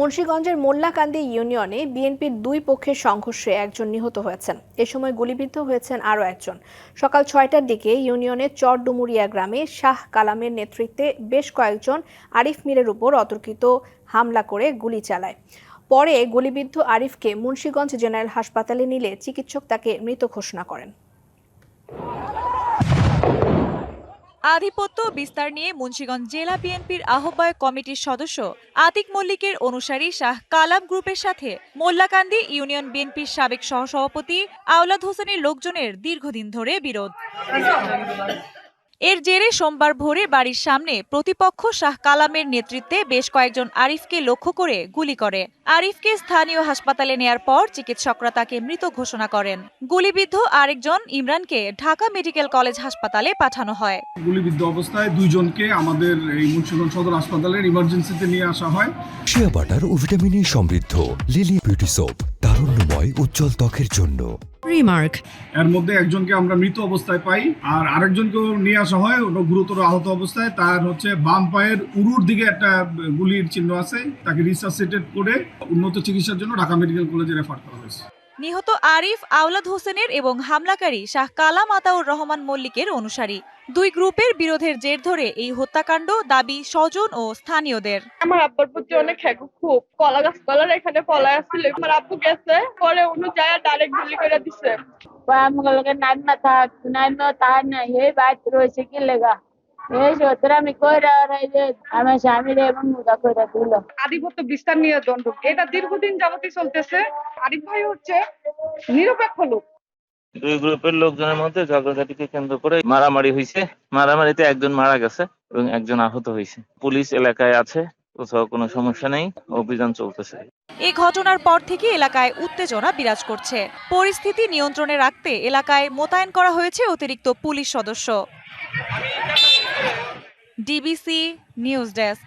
মুন্সীগঞ্জের মোল্লাকান্দি ইউনিয়নে বিএনপির দুই পক্ষের সংঘর্ষে একজন নিহত হয়েছেন। এ সময় গুলিবিদ্ধ হয়েছেন আরও একজন। সকাল ছয়টার দিকে ইউনিয়নের চরডুমুরিয়া গ্রামে শাহ কালামের নেতৃত্বে বেশ কয়েকজন আরিফ মিরের উপর অতর্কিত হামলা করে গুলি চালায়। পরে গুলিবিদ্ধ আরিফকে মুন্সীগঞ্জ জেনারেল হাসপাতালে নিলে চিকিৎসক তাকে মৃত ঘোষণা করেন। আধিপত্য বিস্তার নিয়ে মুন্সীগঞ্জ জেলা বিএনপির আহ্বায়ক কমিটির সদস্য আতিক মল্লিকের অনুসারী শাহ কালাম গ্রুপের সাথে মোল্লাকান্দি ইউনিয়ন বিএনপির সাবেক সহসভাপতি আওলাদ হোসেনের লোকজনের দীর্ঘদিন ধরে বিরোধ। এর জেরে সোমবার ভোরে বাড়ির সামনে প্রতিপক্ষ শাহ কালামের নেতৃত্বে বেশ কয়েকজন আরিফকে লক্ষ্য করে গুলি করে। আরিফকে স্থানীয় হাসপাতালে নেয়ার পর চিকিৎসকরা তাকে মৃত ঘোষণা করেন। গুলিবিদ্ধ আরেকজন ইমরানকে ঢাকা মেডিকেল কলেজ হাসপাতালে পাঠানো হয়। গুলিবিদ্ধ অবস্থায় দুইজনকে আমাদের এই মুন্সিগঞ্জ সদর হাসপাতালের ইমার্জেন্সিতে নিয়ে আসা হয়। শিয়া বাটার ও ভিটামিনে সমৃদ্ধ লিলি বিউটি সোপ তারুণ্যময় উজ্জ্বল ত্বকের জন্য। রিমার্ক এর মধ্যে একজনকে আমরা মৃত অবস্থায় পাই আর আরেকজনকেও নিয়ে আসা হয় ওটা গুরুতর আহত অবস্থায়। তার হচ্ছে বাম পায়ের উরুর দিকে একটা গুলির চিহ্ন আছে তাকে রিসার্সেটেড করে উন্নত চিকিৎসার জন্য ঢাকা মেডিকেল কলেজে রেফার করা হয়েছে। নিহত আরিফ আওলাদ হোসেনের এবং হামলাকারী শাহ কালাম আতাউর রহমান মল্লিকের অনুসারী। দুই গ্রুপের বিরোধের জের ধরে এই হত্যাকাণ্ড দাবি স্বজন ও স্থানীয়দের। আমার আব্বার প্রতি অনেক হ্যাগু খুব কলা গাছ কলার এখানে পলা আসছিল। আমার আব্বু গেছে পরে উনি যায় ডাইরেক্ট গুলি করে দিছে। আমগুলোকে নাইমা থাক নাইমা তাহার না এই বাইত রয়েছে কি লেগা? এই সত্তর আমি কইরা এই যে আমার স্বামীর এবং মুদা কইরা দিল আধিপত্য বিস্তার নিয়ে দ্বন্দ্ব এটা দীর্ঘদিন যাবতই চলতেছে। আরিফ ভাই হচ্ছে নিরপেক্ষ লোক। দুই গ্রুপের লোকজনের মধ্যে ঝগড়াঝাটিকে কেন্দ্র করে মারামারি হয়েছে মারামারিতে একজন মারা গেছে এবং একজন আহত হয়েছে পুলিশ এলাকায় আছে কোথাও কোনো সমস্যা নেই অভিযান চলতেছে। এই ঘটনার পর থেকে এলাকায় উত্তেজনা বিরাজ করছে। পরিস্থিতি নিয়ন্ত্রণে রাখতে এলাকায় মোতায়েন করা হয়েছে অতিরিক্ত পুলিশ সদস্য। DBC news desk